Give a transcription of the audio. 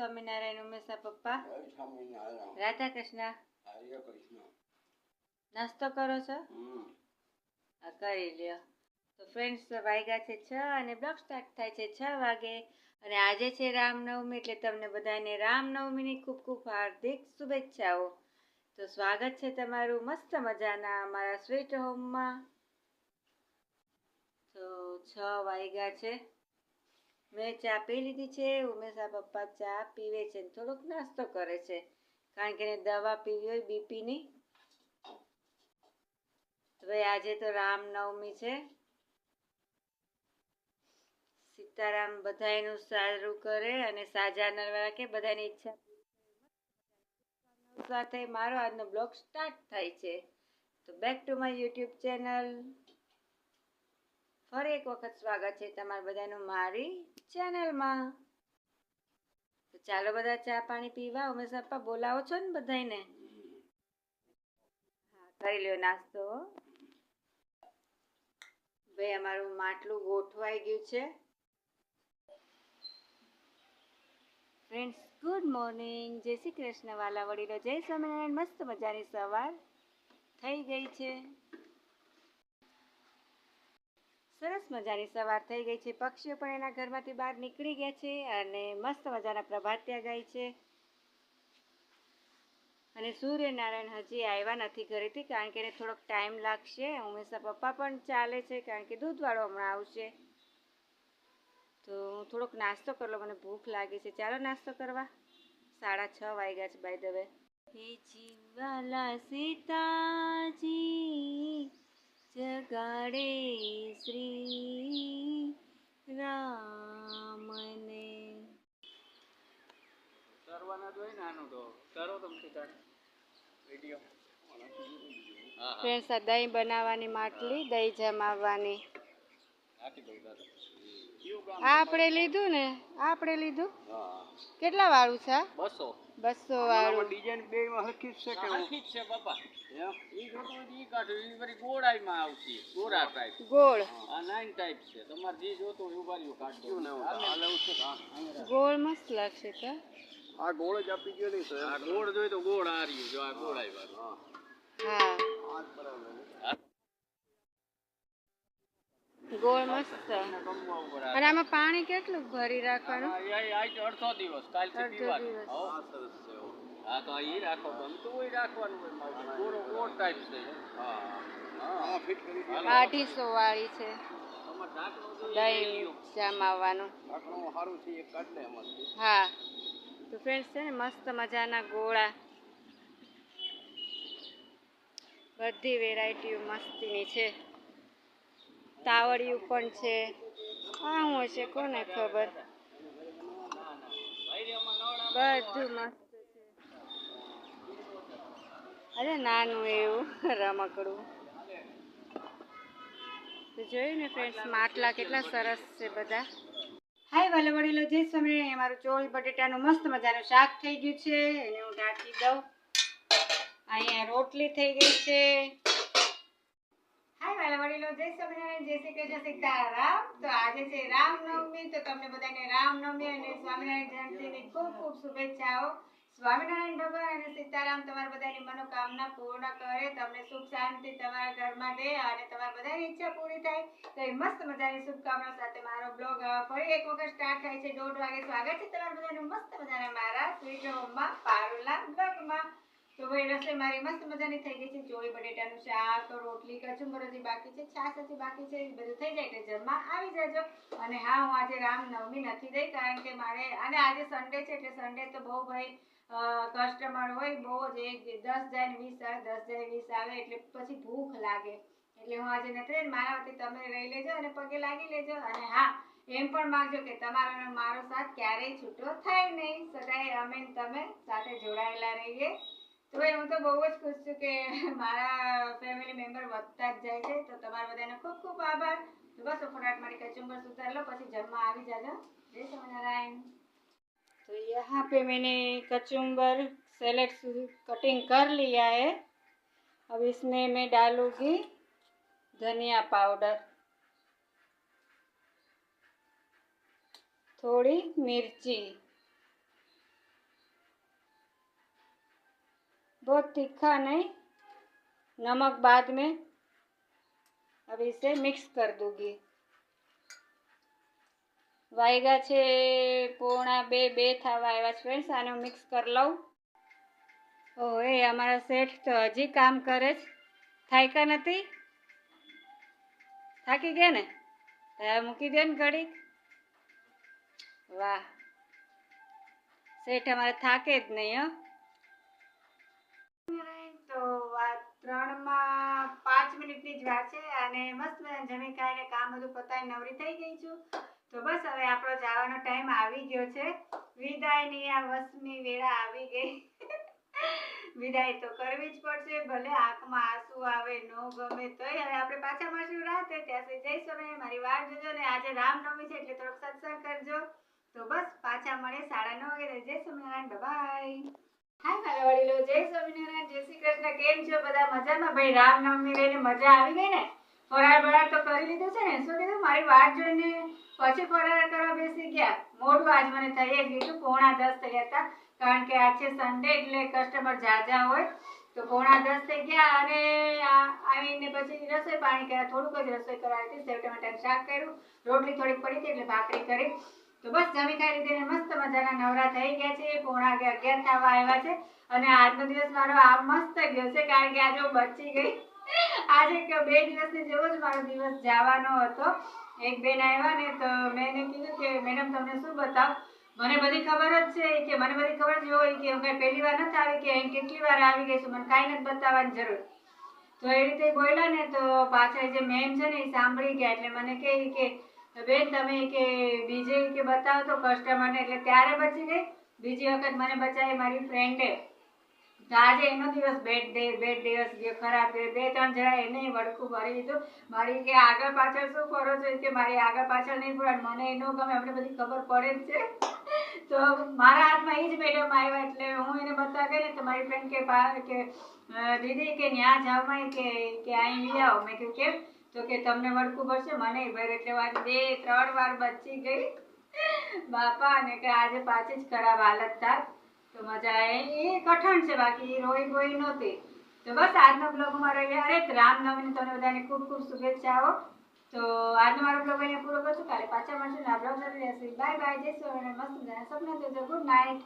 સ્વામિનારાયણ ઉમેશના પપ્પા. રાધા કૃષ્ણ. નાસ્તો કરો છો? હા કરી લ્યો. તો ફ્રેન્ડ્સ વાગ્યા છે છ અને બ્લોગ સ્ટાર્ટ થાય છે છ વાગે. અને આજે છે રામનવમી એટલે તમને બધાને રામનવમીની ખૂબ ખૂબ હાર્દિક શુભેચ્છાઓ. તો સ્વાગત છે તમારું મસ્ત મજાના અમારા સ્વીટ હોમમાં તો છ વાગ્યા છે. મેં ચા પી લીધી છે, ઉમેશા પપ્પા ચા પીવે છે ને થોડોક નાસ્તો કરે છે. કારણ કે દવા પીવી હોય બીપીની ભાઈ આજે તો રામનવમી છે. સીતારામ બધાયનું સારું કરે અને સાજા નરવાળા કે બધાની ઈચ્છા સાથે મારો આજનો બ્લોગ સ્ટાર્ટ થાય છે. તો back to my YouTube channel. ફરી એક વખત સ્વાગત છે તમારા બધાનું મારી ચેનલમાં. તો ચાલો બધા ચા પાણી પીવા ઉમેશ પપ્પા બોલાવો છો ને બધાયને? હા, કરી લ્યો નાસ્તો. ભાઈ, અમારું માટલું ગોઠવાઈ ગયું છે. ફ્રેન્ડ્સ ગુડ મોર્નિંગ જય શ્રી કૃષ્ણ વાલા વડીલો. જય સ્વામિનારાયણ. મસ્ત મજાની સવાર થઈ ગઈ છે. સરસ મજાની સવાર થઈ ગઈ છે. પક્ષીઓ પણ એના ઘરમાંથી બહાર નીકળી ગયા છે અને મસ્ત મજાના પ્રભાત ત્યાં ગાય છે. અને સૂર્યનારાયણ હજી આવ્યા નથી ઘરેથી, કારણ કે એને થોડોક ટાઈમ લાગશે. હંમેશા પપ્પા પણ ચાલે છે, કારણ કે દૂધવાળો હમણાં આવશે. તો હું થોડોક નાસ્તો કરી, મને ભૂખ લાગી છે. ચાલો નાસ્તો કરવા. સાડા છ વાગ્યા છે બાય દવે હે જીવાલા સીતાજી, જગાડે શ્રી રામને. ને ફ્રેન્ડ્સ આ દહીં બનાવવાની માટલી દહીં જમાવવાની. આપણે લીધું ને? આપણે લીધું? કેટલા વાળું છે? બસો. બસો વાળું. ડિઝાઇન બે માં હરખી જ છે કે હરખી જ છે બાપા. એ ઈ જોતું હોય એ ઈ કાઢો ઈ વળી ગોળાઈમાં આવતી ગોળા ટાઈપ ગોળ. આ નાઇન ટાઈપ છે. તમારે જે જોતો હોય ઊભા રહ્યો કાઢજો આ લેવું છે? ગોળ મસ્ત લાગશે કે? આ ગોળ જ આપી ગયો નહીં આ ગોળ જોઈ તો ગોળ આ રહ્યું જો આ ગોળ આવ્યા હા. ગોળ મસ્ત અને આમાં પાણી કેટલું ભરી રાખવાનું? અડધો દિવસ. કાલથી પીવાનું. હા. તો ઈ રાખો ગમતું હોય રાખવાનું હોય. ગોળ ગોળ ટાઈપ છે હા. ફિટ કરી અઢીસો વાળી છે. દહીં હા. તો ફ્રેન્ડ્સ છે ને મસ્ત મજાના ગોળા. બધી વેરાયટીઓ મસ્તીની છે. તાવડિયું પણ છે. આ હું હશે કોને ખબર? બધું મસ્ત છે. અરે નાનું એવું, રમકડું. તો જોયું ને ફ્રેન્ડ્સ માટલા કેટલા સરસ છે બધા. હાય વાલો વડીલો, જય સ્વામિનારાયણ. અમારું ચોળી, બટેટાનું મસ્ત મજાનું શાક થઈ ગયું છે. એને હું ઢાંકી દઉં. અહીંયા રોટલી થઈ ગઈ છે. હાય વાલા વડીલો જય સ્વામિનારાયણ, જય શ્રી કૃષ્ણ સીતારામ તો આજે છે રામનવમી, તો તમને બધાને રામનવમી અને સ્વામિનારાયણ જયંતિની ખૂબ ખૂબ શુભેચ્છાઓ. સ્વામિનારાયણ ભગવાન અને સીતારામ તમારા બધાની મનોકામના પૂર્ણ કરે, તમને સુખ શાંતિ તમારા ઘરમાં દે અને તમારા બધાની ઈચ્છા પૂરી થાય. તો એ મસ્ત મજાની શુભકામના સાથે મારો બ્લોગ ફરી એક વખત સ્ટાર્ટ થાય છે. દોઢ વાગે સ્વાગત છે તમારા બધાનું મસ્ત મજાના મારા સ્વીટ હોમમાં બ્લોગમાં તો ભાઈ રસોઈ મારી મસ્ત મજાની થઈ ગઈ છે. ચોળી, બટેટાનું શાક રોટલી કચુંબર હજી બાકી છે, છાશ હજી બાકી છે બધું થઈ જાય એટલે જમવા આવી જજો. અને હા, હું આજે રામનવમી નથી દઈ કારણ કે મારે અને આજે સન્ડે છે એટલે સન્ડે તો બહુ ભાઈ કસ્ટમર હોય, બહુ જ એક દસ જાય વીસ આવે, દસ જાય વીસ આવે એટલે પછી ભૂખ લાગે. એટલે હું આજે નથી. મારા વતી તમે રહી લેજો અને પગે લાગી લેજો. અને હા, એમ પણ માગજો કે તમારો મારો સાથ ક્યારેય છૂટો થાય નહીં. સદાય અમે તમે સાથે જોડાયેલા રહીએ. તો ભાઈ હું તો બહુ જ ખુશ છું કે મારા ફેમિલી મેમ્બર વધતા જ જાય છે તો તમારા બધાનો ખૂબ ખૂબ આભાર તો બસ ફટાફટ મારી કચુંબર સુધાર લો પછી જમવા આવી જાજો જય સ્વામિનારાયણ तो यहाँ पे मैंने कचुम्बर सैलेड कटिंग कर लिया है अब इसमें मैं डालूंगी धनिया पाउडर थोड़ी मिर्ची बहुत तीखा नहीं नमक बाद में अब इसे मिक्स कर दूंगी વાયગા છે પોણા બે બે થવા આવ્યા છે ફ્રેન્ડ્સ આને હું મિક્સ કરી લઉં ઓ એ અમારા શેઠ તો હજી કામ કરે છે થાયકા નથી થાકી ગયા ને તો હવે મૂકી દે ને ઘડીક વાહ શેઠ અમારે થાકે જ નહીં હો ત્રણમાં પાંચ મિનિટની જ વાર છે અને મસ્ત બધા જમી ખાઈને કામ બધું પતાવી નવરી થઈ ગઈ છું. તો બસ હવે આપણો જવાનો ટાઈમ આવી ગયો છે. વિદાયની આ વસમી વેળા આવી ગઈ. વિદાય તો કરવી જ પડશે, ભલે આંખમાં આંસુ આવે, ન ગમે તોય. હવે આપણે પાછા મળશું રાતે. ત્યાં સુધી જય સ્વામી મારી વાત જોજો ને આજે રામનવમી છે એટલે થોડોક સત્સંગ કરજો. તો બસ પાછા મળે સાડા નવ વાગે. જય સ્વામિનારાયણ. બાય આજ સન્ડે એટલે કસ્ટમર જાજા હોય. તો પોણા દસ ગયા અને આવીને પછી રસોઈ પાણી કર્યા. થોડુંક જ રસોઈ કરવાની હતી. રોટલી થોડીક પડી હતી એટલે ભાખરી કરી. તો બસ જમી ખાઈ મસ્ત મજાના નવરા થઈ ગયા છે. પોણા કે અગિયાર થવા આવ્યા છે. અને આજનો દિવસ મારો આ મસ્ત ગયો છે, કારણ કે આજે હું બચી ગઈ. આજે બે દિવસની જેવો જ મારો દિવસ જવાનો હતો. એક બેન આવ્યા ને તો મેં કીધું કે, મેડમ, તમને શું બતાવ? મને બધી ખબર જ છે. કે, મને બધી ખબર જ હોય કે હું કઈ પહેલી વાર નથી આવી કે અહીં કેટલી વાર આવી ગઈ છું. મને કાંઈ નથી બતાવવાની જરૂર. તો એ રીતે બોલ્યા ને તો પાછળ જે મેમ છે ને એ સાંભળી ગયા. એટલે મને કહે કે બેન, તમે કે બીજે કે બતાવો તો કસ્ટમરને એટલે ત્યારે બચી ગઈ? બીજી વખત મને બચાવી મારી ફ્રેન્ડે આજે એનો દિવસ બેડ ડે બેડ દિવસ જે ખરાબ બે ત્રણ જણા એને વડકું ભરી દીધું. મારી કે આગળ પાછળ શું કરો છો? કે મારી આગળ પાછળ નહીં પડે મને એનો ગમે, અમને બધી ખબર પડે જ છે. તો મારા હાથમાં એ જ મેડમ આવ્યા, એટલે હું એને બતાવી ને, તો મારી ફ્રેન્ડ કે કે દીદી, કે ન્યા જમાય કે અહીં લઈ આવો. મેં કીધું, કેમ? તો કે તમને વળકું ભરશે મને ભર એટલે વાત બે, ત્રણ વાર બચી ગઈ. બાપા, અને કે આજે પાછી જ ખરાબ હાલત થાત. તો મજા એ કઠણ છે, બાકી રોઈ ગોઈ નહોતી. તો બસ આજનો બ્લોગ મારો અરે રામનવમીની તમને બધાને ખૂબ ખૂબ શુભેચ્છાઓ તો આજનો મારો બ્લોગ અહીંયા પૂરો કરશું કાલે પાછા મળશું ને આ બ્લોગ બાય બાય જય સ્વામિનારાયણ મસ્ત સપના જોજો. Good night